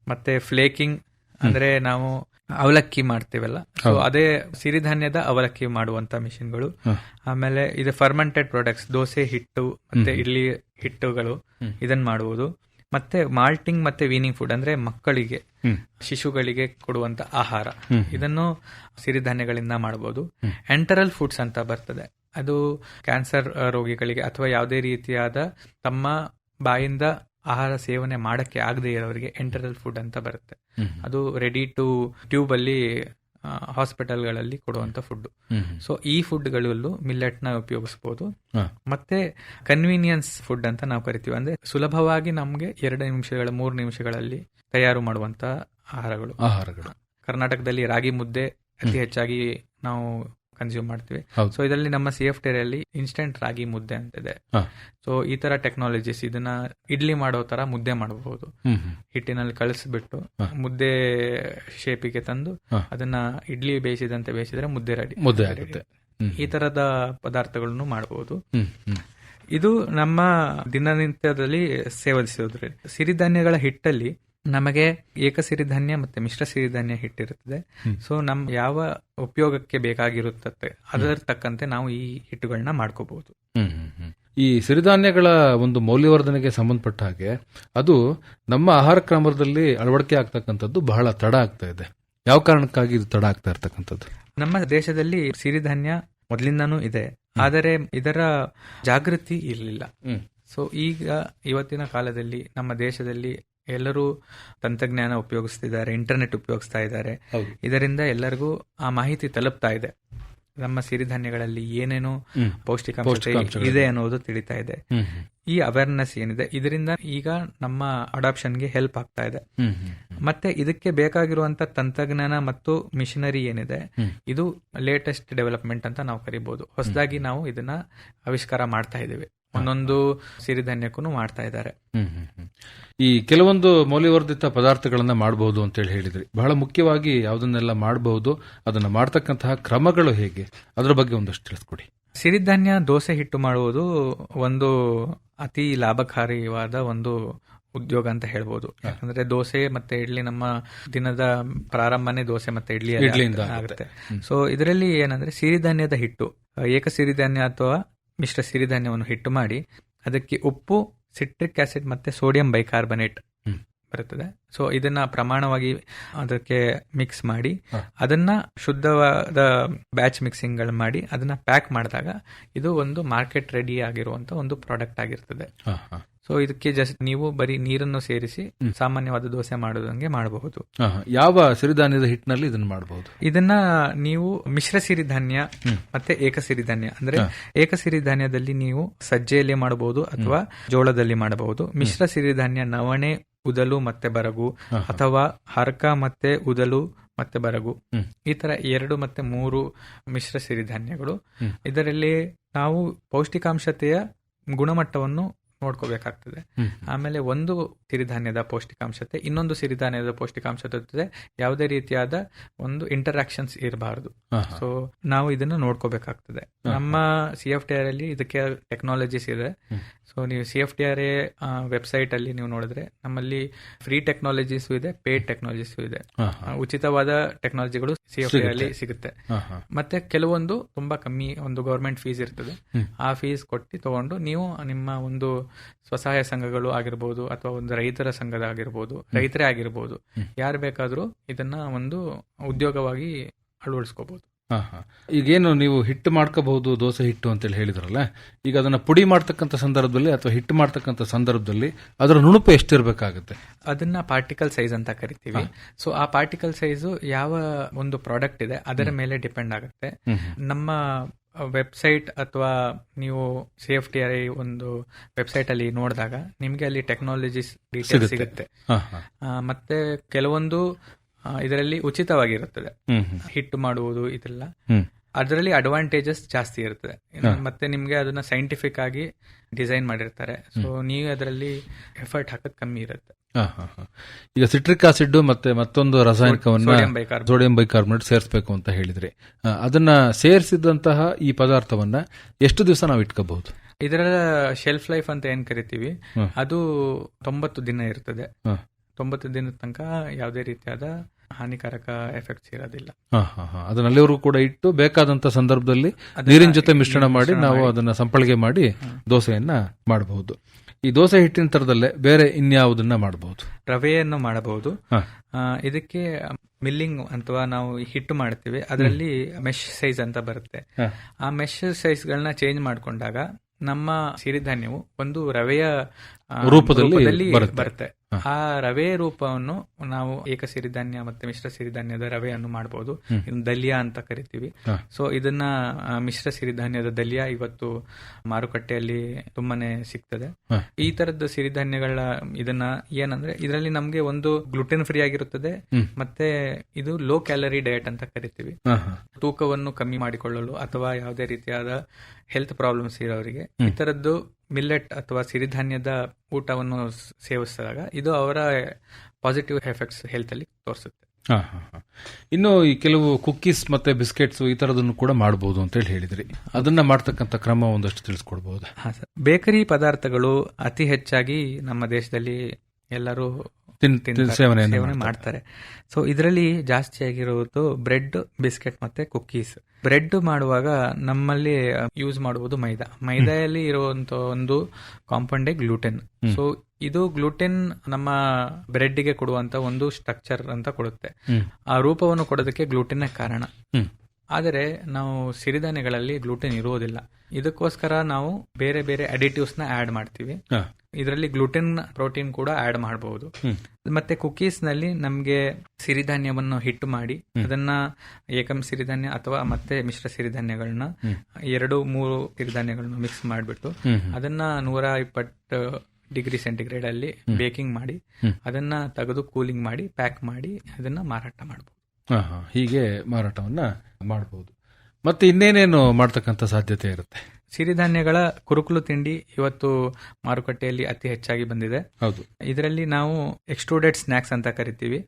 [SPEAKER 3] ಮತ್ತೆ ಫ್ಲೇಕಿಂಗ್ ಅಂದ್ರೆ ನಾವು ಅವಲಕ್ಕಿ ಮಾಡ್ತೀವಲ್ಲ? ಸೊ ಅದೇ ಸಿರಿಧಾನ್ಯದ ಅವಲಕ್ಕಿ ಮಾಡುವಂತ ಮಿಷಿನ್ಗಳು.
[SPEAKER 2] ಗಳು
[SPEAKER 3] ಆಮೇಲೆ ಇದು ಫರ್ಮೆಂಟೆಡ್ ಪ್ರಾಡಕ್ಟ್ಸ್ ದೋಸೆ ಹಿಟ್ಟು ಮತ್ತೆ ಇಡ್ಲಿ ಹಿಟ್ಟುಗಳು. ಇದನ್ನ ಮಾಡುವುದು. ಮತ್ತೆ ಮಾಲ್ಟಿಂಗ್ ಮತ್ತೆ ವೀನಿಂಗ್ ಫುಡ್ ಅಂದ್ರೆ ಮಕ್ಕಳಿಗೆ ಶಿಶುಗಳಿಗೆ ಕೊಡುವಂತ ಆಹಾರ. ಇದನ್ನು ಸಿರಿಧಾನ್ಯಗಳಿಂದ ಮಾಡಬಹುದು ಎಂಟರಲ್ ಫುಡ್ಸ್ ಅಂತ ಬರ್ತದೆ. ಅದು ಕ್ಯಾನ್ಸರ್ ರೋಗಿಗಳಿಗೆ ಅಥವಾ ಯಾವುದೇ ರೀತಿಯಾದ ತಮ್ಮ ಬಾಯಿಂದ ಆಹಾರ ಸೇವನೆ ಮಾಡಕ್ಕೆ ಆಗದೆ ಇರೋರಿಗೆ ಎಂಟರಲ್ ಫುಡ್ ಅಂತ ಬರುತ್ತೆ. ಅದು ರೆಡಿ ಟು ಟ್ಯೂಬ್ ಅಲ್ಲಿ ಹಾಸ್ಪಿಟಲ್ಗಳಲ್ಲಿ ಕೊಡುವಂತ ಫುಡ್. ಸೊ ಈ ಫುಡ್ಗಳಲ್ಲೂ ಮಿಲ್ಲೆಟ್ನ ಉಪಯೋಗಿಸಬಹುದು ಮತ್ತೆ ಕನ್ವೀನಿಯನ್ಸ್ ಫುಡ್ ಅಂತ ನಾವು ಕರಿತೀವಿ. ಅಂದ್ರೆ ಸುಲಭವಾಗಿ ನಮಗೆ ಎರಡು ನಿಮಿಷಗಳ ಮೂರು ನಿಮಿಷಗಳಲ್ಲಿ ತಯಾರು ಮಾಡುವಂತ ಆಹಾರಗಳು.
[SPEAKER 2] ಆಹಾರಗಳು.
[SPEAKER 3] ಕರ್ನಾಟಕದಲ್ಲಿ ರಾಗಿ ಮುದ್ದೆ ಅತಿ ಹೆಚ್ಚಾಗಿ ನಾವು ಕನ್ಸ್ಯೂಮ್ ಮಾಡ್ತೀವಿ. ಸೊ ಇದರಲ್ಲಿ ನಮ್ಮ ಸಿ ಎಫ್ ಅಲ್ಲಿ ಇನ್ಸ್ಟೆಂಟ್ ರಾಗಿ ಮುದ್ದೆ ಅಂತ
[SPEAKER 2] ಇದೆ.
[SPEAKER 3] ಸೊ ಈ ತರ ಟೆಕ್ನಾಲಜೀಸ್ ಇದನ್ನ ಇಡ್ಲಿ ಮಾಡೋ ತರ ಮುದ್ದೆ ಮಾಡಬಹುದು. ಹಿಟ್ಟಿನಲ್ಲಿ ಕಳಿಸ್ಬಿಟ್ಟು ಮುದ್ದೆ ಶೇಪಿಗೆ ತಂದು ಅದನ್ನ ಇಡ್ಲಿ ಬೇಯಿಸಿದಂತೆ ಬೇಯಿಸಿದ್ರೆ ಮುದ್ದೆ ರೆಡಿ
[SPEAKER 2] ಮುದ್ದೆ ಆಗುತ್ತೆ.
[SPEAKER 3] ಈ ತರದ ಪದಾರ್ಥಗಳನ್ನು ಮಾಡಬಹುದು. ಇದು ನಮ್ಮ ದಿನನಿತ್ಯದಲ್ಲಿ ಸೇವಿಸೋದ್ರಿಂದ ಸಿರಿಧಾನ್ಯಗಳ ಹಿಟ್ಟಲ್ಲಿ ನಮಗೆ ಏಕ ಸಿರಿಧಾನ್ಯ ಮತ್ತೆ ಮಿಶ್ರ ಸಿರಿಧಾನ್ಯ ಹಿಟ್ಟಿರುತ್ತದೆ. ಸೊ ನಮ್ ಯಾವ ಉಪಯೋಗಕ್ಕೆ ಬೇಕಾಗಿರುತ್ತದೆ ಅದರ ತಕ್ಕಂತೆ ನಾವು ಈ ಹಿಟ್ಟುಗಳನ್ನ ಮಾಡ್ಕೋಬಹುದು.
[SPEAKER 2] ಈ ಸಿರಿಧಾನ್ಯಗಳ ಒಂದು ಮೌಲ್ಯವರ್ಧನೆಗೆ ಸಂಬಂಧಪಟ್ಟ ಹಾಗೆ ಅದು ನಮ್ಮ ಆಹಾರ ಕ್ರಮದಲ್ಲಿ ಅಳವಡಿಕೆ ಆಗ್ತಕ್ಕಂಥದ್ದು ಬಹಳ ತಡ ಆಗ್ತಾ ಇದೆ. ಯಾವ ಕಾರಣಕ್ಕಾಗಿ ಇದು ತಡ ಆಗ್ತಾ ಇರ್ತಕ್ಕಂಥದ್ದು?
[SPEAKER 3] ನಮ್ಮ ದೇಶದಲ್ಲಿ ಸಿರಿಧಾನ್ಯ ಮೊದಲಿಂದನೂ ಇದೆ. ಆದರೆ ಇದರ ಜಾಗೃತಿ ಇರಲಿಲ್ಲ. ಸೊ ಈಗ ಇವತ್ತಿನ ಕಾಲದಲ್ಲಿ ನಮ್ಮ ದೇಶದಲ್ಲಿ ಎಲ್ಲರೂ ತಂತ್ರಜ್ಞಾನ ಉಪಯೋಗಿಸ್ತಿದ್ದಾರೆ ಇಂಟರ್ನೆಟ್ ಉಪಯೋಗಿಸ್ತಾ ಇದ್ದಾರೆ. ಇದರಿಂದ ಎಲ್ಲರಿಗೂ ಆ ಮಾಹಿತಿ ತಲುಪ್ತಾ ಇದೆ. ನಮ್ಮ ಸಿರಿಧಾನ್ಯಗಳಲ್ಲಿ ಏನೇನು. ಪೌಷ್ಟಿಕಾಂಶ ಇದೆ ಅನ್ನೋದು ತಿಳಿತಾ ಇದೆ. ಈ ಅವೇರ್ನೆಸ್ ಏನಿದೆ ಇದರಿಂದ ಈಗ ನಮ್ಮ ಅಡಾಪ್ಷನ್ಗೆ ಹೆಲ್ಪ್ ಆಗ್ತಾ ಇದೆ. ಮತ್ತೆ ಇದಕ್ಕೆ ಬೇಕಾಗಿರುವಂತ ತಂತ್ರಜ್ಞಾನ ಮತ್ತು ಮಿಷನರಿ ಏನಿದೆ ಇದು ಲೇಟೆಸ್ಟ್ ಡೆವಲಪ್ಮೆಂಟ್ ಅಂತ ನಾವು ಕರಿಬಹುದು ಹೊಸದಾಗಿ ನಾವು ಇದನ್ನ ಆವಿಷ್ಕಾರ ಮಾಡ್ತಾ ಇದ್ದೀವಿ. ಒಂದೊಂದು ಸಿರಿಧಾನ್ಯಕ್ಕೂ ಮಾಡ್ತಾ ಇದ್ದಾರೆ.
[SPEAKER 2] ಹ್ಮ್, ಹ್ಮ್, ಹ್ಮ್. ಈ ಕೆಲವೊಂದು ಮೌಲ್ಯವರ್ಧಿತ ಪದಾರ್ಥಗಳನ್ನ ಮಾಡಬಹುದು ಅಂತ ಹೇಳಿ ಹೇಳಿದ್ರಿ. ಬಹಳ ಮುಖ್ಯವಾಗಿ ಯಾವುದನ್ನೆಲ್ಲ ಮಾಡಬಹುದು ಅದನ್ನ ಮಾಡ್ತಕ್ಕಂತಹ ಕ್ರಮಗಳು ಹೇಗೆ? ಅದರ ಬಗ್ಗೆ ಒಂದಷ್ಟು ತಿಳಿಸ್ಕೊಡಿ.
[SPEAKER 3] ಸಿರಿಧಾನ್ಯ ದೋಸೆ ಹಿಟ್ಟು ಮಾಡುವುದು ಒಂದು ಅತಿ ಲಾಭಕಾರಿವಾದ ಒಂದು ಉದ್ಯೋಗ ಅಂತ ಹೇಳ್ಬೋದು. ಯಾಕಂದ್ರೆ ದೋಸೆ ಮತ್ತೆ ಇಡ್ಲಿ ನಮ್ಮ ದಿನದ ಪ್ರಾರಂಭನೇ ದೋಸೆ ಮತ್ತೆ ಇಡ್ಲಿ ಆಗುತ್ತೆ. ಸೊ ಇದರಲ್ಲಿ ಏನಂದ್ರೆ ಸಿರಿಧಾನ್ಯದ ಹಿಟ್ಟು ಏಕ ಸಿರಿಧಾನ್ಯ ಅಥವಾ ಮಿಶ್ರ ಸಿರಿಧಾನ್ಯವನ್ನು ಹಿಟ್ಟು ಮಾಡಿ ಅದಕ್ಕೆ ಉಪ್ಪು ಸಿಟ್ರಿಕ್ ಆಸಿಡ್ ಮತ್ತು ಸೋಡಿಯಂ ಬೈಕಾರ್ಬನೇಟ್. ಬರುತ್ತದೆ. ಸೊ ಇದನ್ನ ಪ್ರಮಾಣವಾಗಿ ಅದಕ್ಕೆ ಮಿಕ್ಸ್ ಮಾಡಿ ಅದನ್ನ ಶುದ್ಧವಾದ ಬ್ಯಾಚ್ ಮಿಕ್ಸಿಂಗ್ಗಳು ಮಾಡಿ ಅದನ್ನ ಪ್ಯಾಕ್ ಮಾಡಿದಾಗ ಇದು ಒಂದು ಮಾರ್ಕೆಟ್ ರೆಡಿ ಆಗಿರುವಂತ ಒಂದು ಪ್ರಾಡಕ್ಟ್ ಆಗಿರ್ತದೆ. ಸೊ ಇದಕ್ಕೆ ಜಸ್ಟ್ ನೀವು ಬರೀ ನೀರನ್ನು ಸೇರಿಸಿ ಸಾಮಾನ್ಯವಾದ ದೋಸೆ ಮಾಡೋದಂಗೆ ಮಾಡಬಹುದು.
[SPEAKER 2] ಯಾವ ಸಿರಿಧಾನ್ಯದ ಹಿಟ್ಟಿನಲ್ಲಿ ಇದನ್ನ ಮಾಡಬಹುದು?
[SPEAKER 3] ಇದನ್ನ ನೀವು ಮಿಶ್ರ ಸಿರಿಧಾನ್ಯ ಮತ್ತೆ ಏಕ ಸಿರಿಧಾನ್ಯ. ಅಂದ್ರೆ ಏಕ ಸಿರಿಧಾನ್ಯದಲ್ಲಿ ನೀವು ಸಜ್ಜೆಯಲ್ಲಿ ಮಾಡಬಹುದು ಅಥವಾ ಜೋಳದಲ್ಲಿ ಮಾಡಬಹುದು. ಮಿಶ್ರ ಸಿರಿಧಾನ್ಯ ನವಣೆ ಉದಲು ಮತ್ತೆ ಬರಗು. ಅಥವಾ ಹರ್ಕ ಮತ್ತೆ ಉದಲು ಮತ್ತೆ ಬರಗು. ಈ ತರ ಎರಡು ಮತ್ತೆ ಮೂರು ಮಿಶ್ರ ಸಿರಿಧಾನ್ಯಗಳು.
[SPEAKER 2] ಇದರಲ್ಲಿ
[SPEAKER 3] ನಾವು ಪೌಷ್ಟಿಕಾಂಶತೆಯ ಗುಣಮಟ್ಟವನ್ನು ನೋಡ್ಕೋಬೇಕಾಗ್ತದೆ. ಆಮೇಲೆ ಒಂದು ಸಿರಿಧಾನ್ಯದ ಪೌಷ್ಟಿಕಾಂಶತೆ ಇನ್ನೊಂದು ಸಿರಿಧಾನ್ಯದ ಪೌಷ್ಟಿಕಾಂಶತೆ ಜೊತೆ ಯಾವುದೇ ರೀತಿಯಾದ ಒಂದು ಇಂಟರಾಕ್ಷನ್ಸ್ ಇರಬಾರದು. ಸೊ ನಾವು ಇದನ್ನ ನೋಡ್ಕೋಬೇಕಾಗ್ತದೆ. ನಮ್ಮ ಸಿ ಎಫ್ ಟಿ ಆರ್ ಅಲ್ಲಿ ಇದಕ್ಕೆ ಟೆಕ್ನಾಲಜೀಸ್ ಇದೆ. ಸೊ ನೀವು C F T R A website ಅಲ್ಲಿ ನೀವು ನೋಡಿದ್ರೆ ನಮ್ಮಲ್ಲಿ ಫ್ರೀ ಟೆಕ್ನಾಲಜೀಸು ಇದೆ ಪೇಡ್ ಟೆಕ್ನಾಲಜೀಸು ಇದೆ. ಉಚಿತವಾದ ಟೆಕ್ನಾಲಜಿಗಳು ಸಿ ಎಫ್ ಟಿ ಅಲ್ಲಿ ಸಿಗುತ್ತೆ. ಮತ್ತೆ ಕೆಲವೊಂದು ತುಂಬಾ ಕಮ್ಮಿ ಒಂದು ಗೌರ್ಮೆಂಟ್ ಫೀಸ್ ಇರ್ತದೆ. ಆ ಫೀಸ್ ಕೊಟ್ಟು ತಗೊಂಡು ನೀವು ನಿಮ್ಮ ಒಂದು ಸ್ವಸಹಾಯ ಸಂಘಗಳು ಆಗಿರ್ಬೋದು ಅಥವಾ ಒಂದು ರೈತರ ಸಂಘದ ಆಗಿರ್ಬೋದು ರೈತರೇ ಆಗಿರ್ಬೋದು ಯಾರು ಬೇಕಾದರೂ ಇದನ್ನ ಒಂದು ಉದ್ಯೋಗವಾಗಿ ಅಳವಡಿಸ್ಕೋಬಹುದು.
[SPEAKER 2] ಈಗೇನು ನೀವು ಹಿಟ್ಟು ಮಾಡ್ಕೋಬಹುದು ದೋಸೆ ಹಿಟ್ಟು ಅಂತೇಳಿ ಹೇಳಿದ್ರಲ್ಲ ಈಗ ಅದನ್ನ ಪುಡಿ ಮಾಡ್ತಕ್ಕಂಥ ಸಂದರ್ಭದಲ್ಲಿ ಅಥವಾ ಹಿಟ್ಟು ಮಾಡ್ತಕ್ಕಂಥ ಸಂದರ್ಭದಲ್ಲಿ ಅದರ ನುಣುಪು ಎಷ್ಟಿರಬೇಕಾಗುತ್ತೆ?
[SPEAKER 3] ಅದನ್ನ ಪಾರ್ಟಿಕಲ್ ಸೈಜ್ ಅಂತ ಕರಿತೀವಿ. ಸೊ ಆ ಪಾರ್ಟಿಕಲ್ ಸೈಜು ಯಾವ ಒಂದು ಪ್ರಾಡಕ್ಟ್ ಇದೆ ಅದರ ಮೇಲೆ ಡಿಪೆಂಡ್ ಆಗುತ್ತೆ. ನಮ್ಮ ವೆಬ್ಸೈಟ್ ಅಥವಾ ನೀವು ಸಿ ಎಫ್ ಟಿ ಐ ಒಂದು ವೆಬ್ಸೈಟ್ ಅಲ್ಲಿ ನೋಡಿದಾಗ ನಿಮಗೆ ಅಲ್ಲಿ ಟೆಕ್ನಾಲಜೀಸ್ ಡೀಟೇಲ್
[SPEAKER 2] ಸಿಗುತ್ತೆ.
[SPEAKER 3] ಮತ್ತೆ ಕೆಲವೊಂದು ಇದರಲ್ಲಿ ಉಚಿತವಾಗಿರುತ್ತದೆ ಹಿಟ್. ಮಾಡುವುದು ಇದೆಲ್ಲ. ಅದರಲ್ಲಿ ಅಡ್ವಾಂಟೇಜಸ್ ಜಾಸ್ತಿ ಇರ್ತದೆ ಇನ್ನು ಮತ್ತೆ ನಿಮ್ಗೆ ಅದನ್ನ ಸೈಂಟಿಫಿಕ್ ಆಗಿ ಡಿಸೈನ್ ಮಾಡಿರ್ತಾರೆ ಸೊ ನೀವು ಅದರಲ್ಲಿ ಎಫರ್ಟ್ ಹಾಕೋದು ಕಮ್ಮಿ ಇರುತ್ತೆ.
[SPEAKER 2] ಈಗ ಸಿಟ್ರಿಕ್ ಆಸಿಡ್ ಮತ್ತೆ ಮತ್ತೊಂದು ರಾಸಾಯನಿಕವನ್ನ
[SPEAKER 3] ಸೋಡಿಯಂ
[SPEAKER 2] ಬೈಕಾರ್ಬೋನೇಟ್. ಸೇರಿಸಬೇಕು ಅಂತ ಹೇಳಿದ್ರೆ. ಅದನ್ನ ಸೇರಿಸಿದಂತಹ ಈ ಪದಾರ್ಥವನ್ನ ಎಷ್ಟು ದಿವಸ ನಾವು ಇಟ್ಕೋಬಹುದು?
[SPEAKER 3] ಇದರ ಶೆಲ್ಫ್ ಲೈಫ್ ಅಂತ ಏನ್ ಕರಿತೀವಿ? ಅದು ತೊಂಬತ್ತು ದಿನ ಇರ್ತದೆ. ತೊಂಬತ್ತು ದಿನದ ತನಕ ಯಾವುದೇ ರೀತಿಯಾದ ಹಾನಿಕಾರಕ ಎಫೆಕ್ಟ್ಸ್ ಇರೋದಿಲ್ಲ.
[SPEAKER 2] ಅದನ್ನ ಅಲ್ಲಿವರೆಗೂ ಕೂಡ ಇಟ್ಟು ಬೇಕಾದಂತ ಸಂದರ್ಭದಲ್ಲಿ ನೀರಿನ ಜೊತೆ ಮಿಶ್ರಣ ಮಾಡಿ ನಾವು ಅದನ್ನ ಸಂಪಳಿಗೆ ಮಾಡಿ. ದೋಸೆಯನ್ನ ಮಾಡಬಹುದು. ಈ ದೋಸೆ ಹಿಟ್ಟಿನ ತರದಲ್ಲೇ ಬೇರೆ ಇನ್ಯಾವುದನ್ನ ಮಾಡಬಹುದು
[SPEAKER 3] ರವೆಯನ್ನು ಮಾಡಬಹುದು. ಇದಕ್ಕೆ ಮಿಲ್ಲಿಂಗ್ ಅಥವಾ ನಾವು ಹಿಟ್ಟು ಮಾಡ್ತೀವಿ. ಅದರಲ್ಲಿ ಮೆಶ್ ಸೈಜ್ ಅಂತ ಬರುತ್ತೆ. ಆ ಮೆಶ್ ಸೈಜ್ಗಳನ್ನ ಚೇಂಜ್ ಮಾಡ್ಕೊಂಡಾಗ ನಮ್ಮ ಸಿರಿಧಾನ್ಯವು ಒಂದು ರವೆಯ
[SPEAKER 2] ರೂಪದಲ್ಲಿ ಬರುತ್ತೆ.
[SPEAKER 3] ಆ ರವೆ ರೂಪವನ್ನು ನಾವು ಏಕ ಸಿರಿಧಾನ್ಯ ಮತ್ತೆ ಮಿಶ್ರ ಸಿರಿಧಾನ್ಯದ ರವೆಯನ್ನು ಮಾಡಬಹುದು ದಲಿಯಾ ಅಂತ ಕರಿತೀವಿ. ಸೊ ಇದನ್ನ ಮಿಶ್ರ ಸಿರಿಧಾನ್ಯದ ದಲಿಯಾ ಇವತ್ತು ಮಾರುಕಟ್ಟೆಯಲ್ಲಿ ತುಂಬಾನೇ ಸಿಗ್ತದೆ. ಈ ತರದ ಸಿರಿಧಾನ್ಯಗಳ ಇದನ್ನ ಏನಂದ್ರೆ ಇದರಲ್ಲಿ ನಮ್ಗೆ ಒಂದು ಗ್ಲುಟೆನ್ ಫ್ರೀ ಆಗಿರುತ್ತದೆ. ಮತ್ತೆ ಇದು ಲೋ ಕ್ಯಾಲರಿ ಡಯಟ್ ಅಂತ ಕರಿತೀವಿ. ತೂಕವನ್ನು ಕಮ್ಮಿ ಮಾಡಿಕೊಳ್ಳಲು ಅಥವಾ ಯಾವುದೇ ರೀತಿಯಾದ ಹೆಲ್ತ್ ಪ್ರಾಬ್ಲಮ್ಸ್ ಇರೋರಿಗೆ. ಈ ತರದ್ದು ಮಿಲ್ಲೆಟ್ ಅಥವಾ ಸಿರಿಧಾನ್ಯದ ಊಟವನ್ನು ಸೇವಿಸಿದಾಗ ಇದು ಅವರ ಪಾಸಿಟಿವ್ ಎಫೆಕ್ಟ್ಸ್ ಹೆಲ್ತ್ ಅಲ್ಲಿ ತೋರಿಸುತ್ತೆ
[SPEAKER 2] ಹಾ, ಹಾ, ಹಾ. ಇನ್ನು ಈ ಕೆಲವು ಕುಕ್ಕೀಸ್ ಮತ್ತೆ ಬಿಸ್ಕೆಟ್ಸ್ ಈ ತರದನ್ನು ಕೂಡ ಮಾಡಬಹುದು ಅಂತ ಹೇಳಿ ಹೇಳಿದ್ರಿ ಅದನ್ನ ಮಾಡ್ತಕ್ಕಂಥ ಕ್ರಮ ಒಂದಷ್ಟು ತಿಳಿಸ್ಕೊಡ್ಬಹುದು
[SPEAKER 3] ಬೇಕರಿ ಪದಾರ್ಥಗಳು ಅತಿ ಹೆಚ್ಚಾಗಿ ನಮ್ಮ ದೇಶದಲ್ಲಿ ಎಲ್ಲರೂ ಸೇವನೆ
[SPEAKER 2] ಮಾಡ್ತಾರೆ.
[SPEAKER 3] ಸೊ ಇದರಲ್ಲಿ ಜಾಸ್ತಿ ಆಗಿರುವುದು ಬ್ರೆಡ್ ಬಿಸ್ಕೆಟ್ ಮತ್ತೆ ಕುಕ್ಕೀಸ್. ಬ್ರೆಡ್ ಮಾಡುವಾಗ ನಮ್ಮಲ್ಲಿ ಯೂಸ್ ಮಾಡುವುದು ಮೈದಾ. ಮೈದಾಯಲ್ಲಿ ಇರುವಂತ ಒಂದು ಕಾಂಪೌಂಡೇ ಗ್ಲೂಟೆನ್ ಸೊ ಇದು ಗ್ಲೂಟೆನ್ ನಮ್ಮ ಬ್ರೆಡ್ಗೆ ಕೊಡುವಂತ ಒಂದು ಸ್ಟ್ರಕ್ಚರ್ ಅಂತ ಕೊಡುತ್ತೆ. ಆ ರೂಪವನ್ನು ಕೊಡೋದಕ್ಕೆ ಗ್ಲೂಟೆನ್ ಕಾರಣ. ಆದರೆ ನಾವು ಸಿರಿಧಾನ್ಯಗಳಲ್ಲಿ ಗ್ಲೂಟೆನ್ ಇರುವುದಿಲ್ಲ. ಇದಕ್ಕೋಸ್ಕರ ನಾವು ಬೇರೆ ಬೇರೆ ಅಡಿಟಿವ್ಸ್ನ ಆಡ್ ಮಾಡ್ತೀವಿ. ಇದರಲ್ಲಿ ಗ್ಲುಟೆನ್ ಪ್ರೋಟೀನ್ ಕೂಡ ಆಡ್ ಮಾಡಬಹುದು ಮತ್ತೆ ಕುಕೀಸ್ನಲ್ಲಿ ನಮ್ಗೆ ಸಿರಿಧಾನ್ಯವನ್ನು ಹಿಟ್ಟು ಮಾಡಿ ಅದನ್ನ ಏಕಂ ಸಿರಿಧಾನ್ಯ ಅಥವಾ ಮತ್ತೆ ಮಿಶ್ರ ಸಿರಿಧಾನ್ಯಗಳನ್ನ ಎರಡು ಮೂರು ಸಿರಿಧಾನ್ಯಗಳನ್ನ ಮಿಕ್ಸ್ ಮಾಡಿಬಿಟ್ಟು ಅದನ್ನ ನೂರ ಇಪ್ಪತ್ತು ಡಿಗ್ರಿ ಸೆಂಟಿಗ್ರೇಡ್ ಅಲ್ಲಿ ಬೇಕಿಂಗ್ ಮಾಡಿ ಅದನ್ನ ತೆಗೆದು ಕೂಲಿಂಗ್ ಮಾಡಿ ಪ್ಯಾಕ್ ಮಾಡಿ ಅದನ್ನ ಮಾರಾಟ ಮಾಡಬಹುದು.
[SPEAKER 2] ಹೀಗೆ ಮಾರಾಟವನ್ನ ಮಾಡಬಹುದು ಮತ್ತೆ ಇನ್ನೇನೇನು ಮಾಡ್ತಕ್ಕಂಥ ಸಾಧ್ಯತೆ ಇರುತ್ತೆ?
[SPEAKER 3] ಸಿರಿಧಾನ್ಯಗಳ ಕುರುಕುಲು ತಿಂಡಿ ಇವತ್ತು ಮಾರುಕಟ್ಟೆಯಲ್ಲಿ ಅತಿ ಹೆಚ್ಚಾಗಿ ಬಂದಿದೆ.
[SPEAKER 2] ಹೌದು.
[SPEAKER 3] ಇದರಲ್ಲಿ ನಾವು ಎಕ್ಸ್ಟ್ರೂಡೆಡ್ ಸ್ನಾಕ್ಸ್ ಅಂತ ಕರಿತೀವಿ.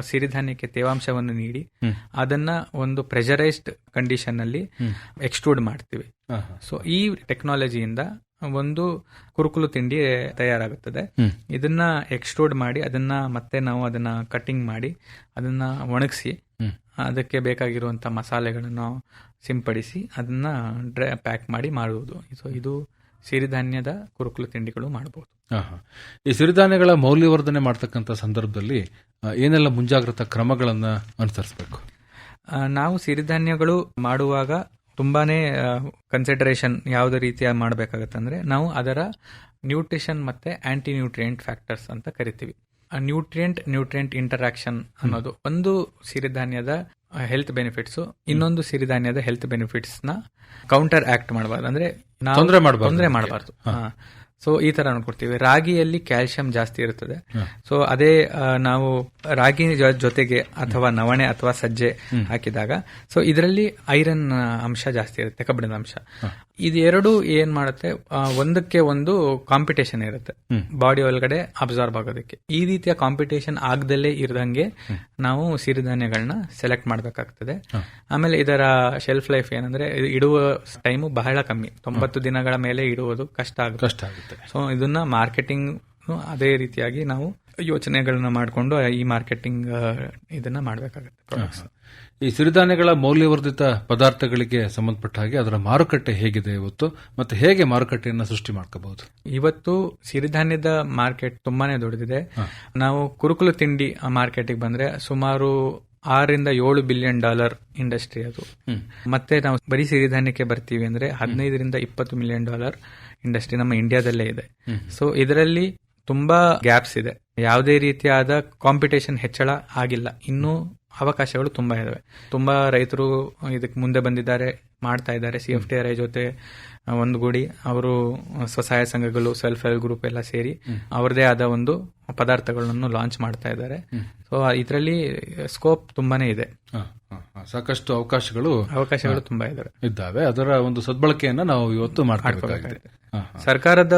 [SPEAKER 3] ಸಿರಿಧಾನ್ಯಕ್ಕೆ ತೇವಾಂಶವನ್ನು ನೀಡಿ ಅದನ್ನ ಒಂದು ಪ್ರೆಷರೈಸ್ಡ್ ಕಂಡೀಷನ್ ಅಲ್ಲಿ. ಎಕ್ಸ್ಟ್ರೂಡ್ ಮಾಡ್ತೀವಿ. ಸೊ ಈ ಟೆಕ್ನಾಲಜಿಯಿಂದ ಒಂದು ಕುರುಕುಲು ತಿಂಡಿ ತಯಾರಾಗುತ್ತದೆ. ಇದನ್ನ ಎಕ್ಸ್ಟ್ರೂಡ್ ಮಾಡಿ ಅದನ್ನ ಮತ್ತೆ ನಾವು ಅದನ್ನ ಕಟಿಂಗ್ ಮಾಡಿ ಅದನ್ನ ಒಣಗಿಸಿ ಅದಕ್ಕೆ ಬೇಕಾಗಿರುವಂತ ಮಸಾಲೆಗಳನ್ನು ಸಿಂಪಡಿಸಿ ಅದನ್ನ ಡ್ರೈ ಪ್ಯಾಕ್ ಮಾಡಿ ಮಾಡುವುದು. ಸೊ ಇದು ಸಿರಿಧಾನ್ಯದ ಕುರುಕುಲು ತಿಂಡಿಗಳು ಮಾಡಬಹುದು.
[SPEAKER 2] ಈ ಸಿರಿಧಾನ್ಯಗಳ ಮೌಲ್ಯವರ್ಧನೆ ಮಾಡ್ತಕ್ಕಂಥ ಸಂದರ್ಭದಲ್ಲಿ ಏನೆಲ್ಲ ಮುಂಜಾಗ್ರತಾ ಕ್ರಮಗಳನ್ನು ಅನುಸರಿಸಬೇಕು?
[SPEAKER 3] ನಾವು ಸಿರಿಧಾನ್ಯಗಳು ಮಾಡುವಾಗ ತುಂಬಾನೇ ಕನ್ಸಿಡರೇಷನ್ ಯಾವುದೇ ರೀತಿಯ ಮಾಡಬೇಕಾಗತ್ತಂದ್ರೆ ನಾವು ಅದರ ನ್ಯೂಟ್ರಿಷನ್ ಮತ್ತೆ ಆಂಟಿ ನ್ಯೂಟ್ರಿಯೆಂಟ್ ಫ್ಯಾಕ್ಟರ್ಸ್ ಅಂತ ಕರಿತೀವಿ. ನ್ಯೂಟ್ರಿಯೆಂಟ್ ನ್ಯೂಟ್ರಿಯೆಂಟ್ ಇಂಟರಾಕ್ಷನ್ ಅನ್ನೋದು ಒಂದು ಸಿರಿಧಾನ್ಯದ ಹೆಲ್ತ್ ಬೆನಿಫಿಟ್ಸ್ ಇನ್ನೊಂದು ಸಿರಿಧಾನ್ಯದ ಹೆಲ್ತ್ ಬೆನಿಫಿಟ್ಸ್ನ ಕೌಂಟರ್ ಆಕ್ಟ್ ಮಾಡಬಾರ್ದು. ಅಂದ್ರೆ
[SPEAKER 2] ತೊಂದ್ರೆ. ಮಾಡಬಾರ್ದು.
[SPEAKER 3] ಸೊ ಈ ತರ ನೋಡ್ಕೊಡ್ತೀವಿ. ರಾಗಿಯಲ್ಲಿ ಕ್ಯಾಲ್ಸಿಯಂ ಜಾಸ್ತಿ ಇರುತ್ತದೆ. ಸೊ ಅದೇ ನಾವು ರಾಗಿ ಜೊತೆಗೆ ಅಥವಾ ನವಣೆ ಅಥವಾ ಸಜ್ಜೆ ಹಾಕಿದಾಗ ಸೊ ಇದರಲ್ಲಿ ಐರನ್ ಅಂಶ ಜಾಸ್ತಿ ಇರುತ್ತೆ ಕಬ್ಬಿಣದ ಅಂಶ. ಇದು ಎರಡು ಏನ್ ಮಾಡುತ್ತೆ? ಒಂದಕ್ಕೆ ಒಂದು ಕಾಂಪಿಟೇಷನ್ ಇರುತ್ತೆ. ಬಾಡಿ ಒಳಗಡೆ ಅಬ್ಸರ್ವ್ ಆಗೋದಕ್ಕೆ. ಈ ರೀತಿಯ ಕಾಂಪಿಟೇಷನ್ ಆಗದಲ್ಲೇ ಇರದಂಗೆ ನಾವು ಸಿರಿಧಾನ್ಯಗಳನ್ನ ಸೆಲೆಕ್ಟ್ ಮಾಡಬೇಕಾಗ್ತದೆ. ಆಮೇಲೆ ಇದರ ಶೆಲ್ಫ್ ಲೈಫ್ ಏನಂದ್ರೆ ಇಡುವ ಟೈಮು ಬಹಳ ಕಮ್ಮಿ. ತೊಂಬತ್ತು ದಿನಗಳ ಮೇಲೆ ಇಡುವುದು ಕಷ್ಟ ಆಗುತ್ತೆ. ಸೊ ಇದನ್ನ ಮಾರ್ಕೆಟಿಂಗ್ ಅದೇ ರೀತಿಯಾಗಿ ನಾವು ಯೋಚನೆಗಳನ್ನ ಮಾಡಿಕೊಂಡು ಈ ಮಾರ್ಕೆಟಿಂಗ್ ಇದನ್ನ ಮಾಡಬೇಕಾಗುತ್ತೆ
[SPEAKER 2] ಈ ಸಿರಿಧಾನ್ಯಗಳ ಮೌಲ್ಯವರ್ಧಿತ ಪದಾರ್ಥಗಳಿಗೆ ಸಂಬಂಧಪಟ್ಟ ಹಾಗೆ ಅದರ ಮಾರುಕಟ್ಟೆ ಹೇಗಿದೆ ಇವತ್ತು ಮತ್ತೆ ಹೇಗೆ ಮಾರುಕಟ್ಟೆಯನ್ನು ಸೃಷ್ಟಿ ಮಾಡ್ಕೋಬಹುದು?
[SPEAKER 3] ಇವತ್ತು ಸಿರಿಧಾನ್ಯದ ಮಾರ್ಕೆಟ್ ತುಂಬಾನೇ ದೊಡ್ಡದಿದೆ. ನಾವು ಕುರುಕುಲು ತಿಂಡಿ ಮಾರ್ಕೆಟಿಗೆ ಬಂದ್ರೆ ಸುಮಾರು ಆರರಿಂದ ಏಳು ಬಿಲಿಯನ್ ಡಾಲರ್ ಇಂಡಸ್ಟ್ರಿ ಅದು. ಮತ್ತೆ ನಾವು ಬರೀ ಸಿರಿಧಾನ್ಯಕ್ಕೆ ಬರ್ತೀವಿ ಅಂದ್ರೆ ಹದಿನೈದರಿಂದ ಇಪ್ಪತ್ತು ಮಿಲಿಯನ್ ಡಾಲರ್ ಇಂಡಸ್ಟ್ರಿ ನಮ್ಮ ಇಂಡಿಯಾದಲ್ಲೇ ಇದೆ. ಸೊ ಇದರಲ್ಲಿ ತುಂಬಾ ಗ್ಯಾಪ್ಸ್ ಇದೆ. ಯಾವುದೇ ರೀತಿಯಾದ ಕಾಂಪಿಟೇಷನ್ ಹೆಚ್ಚಳ ಆಗಿಲ್ಲ. ಇನ್ನೂ ಅವಕಾಶಗಳು ತುಂಬಾ ಇದಾವೆ. ತುಂಬಾ ರೈತರು ಇದಕ್ಕೆ ಮುಂದೆ ಬಂದಿದ್ದಾರೆ ಮಾಡ್ತಾ ಇದ್ದಾರೆ. C F T R I ಜೊತೆ ಒಂದುಗೂಡಿ ಅವರು ಸ್ವಸಹಾಯ ಸಂಘಗಳು ಸೆಲ್ಫ್ ಹೆಲ್ಪ್ ಗ್ರೂಪ್ ಎಲ್ಲ ಸೇರಿ ಅವರದೇ ಆದ ಒಂದು ಪದಾರ್ಥಗಳನ್ನು ಲಾಂಚ್ ಮಾಡ್ತಾ ಇದ್ದಾರೆ. ಸೊ ಇದರಲ್ಲಿ ಸ್ಕೋಪ್ ತುಂಬಾನೇ ಇದೆ.
[SPEAKER 2] ಸಾಕಷ್ಟು ಅವಕಾಶಗಳು
[SPEAKER 3] ಅವಕಾಶಗಳು ತುಂಬಾ ಇದಾವೆ.
[SPEAKER 2] ಇದ್ದಾವೆ. ಅದರ ಒಂದು ಸದ್ಬಳಕೆಯನ್ನ ನಾವು ಇವತ್ತು ಹ.
[SPEAKER 3] ಸರ್ಕಾರದ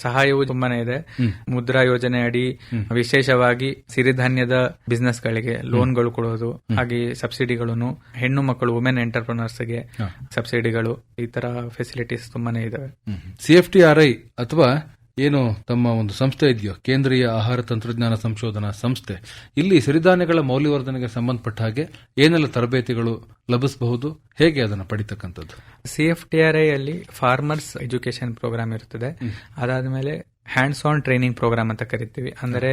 [SPEAKER 3] ಸಹಾಯವು ತುಂಬಾನೇ ಇದೆ. ಮುದ್ರಾ ಯೋಜನೆ ಅಡಿ ವಿಶೇಷವಾಗಿ ಸಿರಿಧಾನ್ಯದ ಬಿಸ್ನೆಸ್ ಗಳಿಗೆ ಲೋನ್ಗಳು ಕೊಡೋದು ಹಾಗೆ ಸಬ್ಸಿಡಿಗಳನ್ನು ಹೆಣ್ಣು ಮಕ್ಕಳು ವುಮೆನ್ ಎಂಟರ್ಪ್ರನರ್ಸ್ಗೆ ಸಬ್ಸಿಡಿಗಳು ಈ ತರ ಫೆಸಿಲಿಟೀಸ್ ತುಂಬಾನೇ ಇದಾವೆ.
[SPEAKER 2] ಸಿಎಫ್ಟಿ ಆರ್ ಐ ಅಥವಾ ಏನು ತಮ್ಮ ಒಂದು ಸಂಸ್ಥೆ ಇದೆಯೋ? ಕೇಂದ್ರೀಯ ಆಹಾರ ತಂತ್ರಜ್ಞಾನ ಸಂಶೋಧನಾ ಸಂಸ್ಥೆ. ಇಲ್ಲಿ ಸಿರಿಧಾನ್ಯಗಳ ಮೌಲ್ಯವರ್ಧನೆಗೆ ಸಂಬಂಧಪಟ್ಟ ಹಾಗೆ ಏನೆಲ್ಲ ತರಬೇತಿಗಳು ಲಭಿಸಬಹುದು? ಹೇಗೆ ಅದನ್ನು ಪಡಿತಕ್ಕಂಥದ್ದು?
[SPEAKER 3] C F T R I ಅಲ್ಲಿ ಫಾರ್ಮರ್ಸ್ ಎಜುಕೇಶನ್ ಪ್ರೋಗ್ರಾಮ್ ಇರುತ್ತದೆ. ಅದಾದ್ಮೇಲೆ ಹ್ಯಾಂಡ್ಸ್ ಆನ್ ಟ್ರೈನಿಂಗ್ ಪ್ರೋಗ್ರಾಮ್ ಅಂತ ಕರಿತೀವಿ. ಅಂದರೆ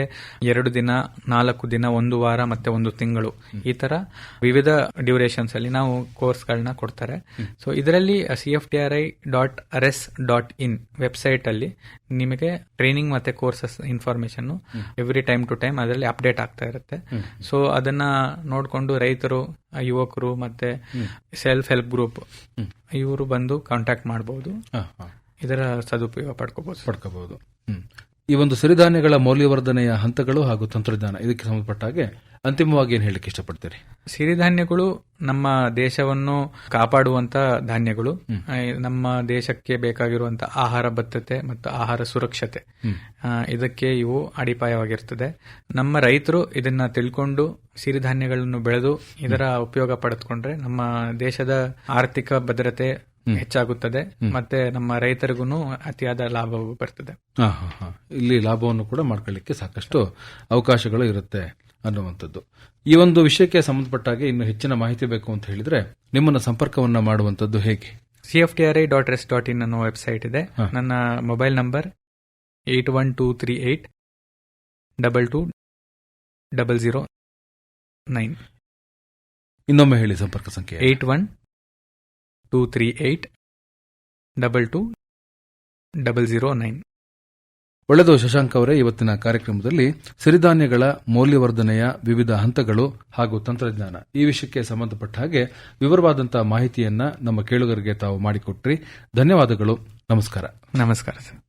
[SPEAKER 3] ಎರಡು ದಿನ ನಾಲ್ಕು ದಿನ ಒಂದು ವಾರ ಮತ್ತೆ ಒಂದು ತಿಂಗಳು. ಈ ತರ ವಿವಿಧ ಡ್ಯೂರೇಷನ್ಸ್ ಅಲ್ಲಿ ನಾವು ಕೋರ್ಸ್ಗಳನ್ನ ಕೊಡ್ತಾರೆ. ಸೊ ಇದರಲ್ಲಿ C F T R I dot R S dot in website ಅಲ್ಲಿ ನಿಮಗೆ ಟ್ರೈನಿಂಗ್ ಮತ್ತೆ courses information every time to time ಅದರಲ್ಲಿ ಅಪ್ಡೇಟ್ ಆಗ್ತಾ ಇರುತ್ತೆ. ಸೊ ಅದನ್ನ ನೋಡಿಕೊಂಡು ರೈತರು ಯುವಕರು ಮತ್ತೆ ಸೆಲ್ಫ್ ಹೆಲ್ಪ್ ಗ್ರೂಪ್ ಇವರು ಬಂದು ಕಾಂಟ್ಯಾಕ್ಟ್ ಮಾಡಬಹುದು. ಇದರ ಸದುಪಯೋಗ ಪಡ್ಕೋಬಹುದು
[SPEAKER 2] ಪಡ್ಕೋಬಹುದು ಈ ಒಂದು ಸಿರಿಧಾನ್ಯಗಳ ಮೌಲ್ಯವರ್ಧನೆಯ ಹಂತಗಳು ಹಾಗೂ ತಂತ್ರಜ್ಞಾನ ಇದಕ್ಕೆ ಸಂಬಂಧಪಟ್ಟ ಹಾಗೆ ಅಂತಿಮವಾಗಿ ಏನು ಹೇಳಲಿಕ್ಕೆ ಇಷ್ಟಪಡ್ತೀರಿ?
[SPEAKER 3] ಸಿರಿಧಾನ್ಯಗಳು ನಮ್ಮ ದೇಶವನ್ನು ಕಾಪಾಡುವಂತ ಧಾನ್ಯಗಳು. ನಮ್ಮ ದೇಶಕ್ಕೆ ಬೇಕಾಗಿರುವಂತ ಆಹಾರ ಭದ್ರತೆ ಮತ್ತು ಆಹಾರ ಸುರಕ್ಷತೆ. ಇದಕ್ಕೆ ಇವು ಅಡಿಪಾಯವಾಗಿರ್ತದೆ. ನಮ್ಮ ರೈತರು ಇದನ್ನ ತಿಳ್ಕೊಂಡು ಸಿರಿಧಾನ್ಯಗಳನ್ನು ಬೆಳೆದು ಇದರ ಉಪಯೋಗ ಪಡೆದುಕೊಂಡ್ರೆ ನಮ್ಮ ದೇಶದ ಆರ್ಥಿಕ ಭದ್ರತೆ. ಹೆಚ್ಚಾಗುತ್ತದೆ. ಮತ್ತೆ ನಮ್ಮ ರೈತರಿಗೂ ಅತಿಯಾದ ಲಾಭವು ಬರ್ತದೆ.
[SPEAKER 2] ಹಾ, ಹಾ, ಹಾ. ಇಲ್ಲಿ ಲಾಭವನ್ನು ಕೂಡ ಮಾಡ್ಕೊಳ್ಳಿಕ್ಕೆ ಸಾಕಷ್ಟು ಅವಕಾಶಗಳು ಇರುತ್ತೆ ಅನ್ನುವಂಥದ್ದು. ಈ ಒಂದು ವಿಷಯಕ್ಕೆ ಸಂಬಂಧಪಟ್ಟ ಹಾಗೆ ಇನ್ನು ಹೆಚ್ಚಿನ ಮಾಹಿತಿ ಬೇಕು ಅಂತ ಹೇಳಿದ್ರೆ ನಿಮ್ಮನ್ನ ಸಂಪರ್ಕವನ್ನ ಮಾಡುವಂತದ್ದು ಹೇಗೆ?
[SPEAKER 3] C F T R I dot S dot in ಅನ್ನೋ ವೆಬ್ಸೈಟ್ ಇದೆ. ನನ್ನ mobile number eight one two three eight double two double zero nine.
[SPEAKER 2] ಇನ್ನೊಮ್ಮೆ ಹೇಳಿ ಸಂಪರ್ಕ ಸಂಖ್ಯೆ.
[SPEAKER 3] Eight one two three eight double two double zero nine
[SPEAKER 2] ಒಳ್ಳೆದು ಶಶಾಂಕ್ ಅವರೇ ಇವತ್ತಿನ ಕಾರ್ಯಕ್ರಮದಲ್ಲಿ ಸಿರಿಧಾನ್ಯಗಳ ಮೌಲ್ಯವರ್ಧನೆಯ ವಿವಿಧ ಹಂತಗಳು ಹಾಗೂ ತಂತ್ರಜ್ಞಾನ. ಈ ವಿಷಯಕ್ಕೆ ಸಂಬಂಧಪಟ್ಟ ಹಾಗೆ ವಿವರವಾದಂತಹ ಮಾಹಿತಿಯನ್ನ ನಮ್ಮ ಕೇಳುಗರಿಗೆ ತಾವು ಮಾಡಿಕೊಟ್ರಿ. ಧನ್ಯವಾದಗಳು. ನಮಸ್ಕಾರ.
[SPEAKER 3] ನಮಸ್ಕಾರ ಸರ್.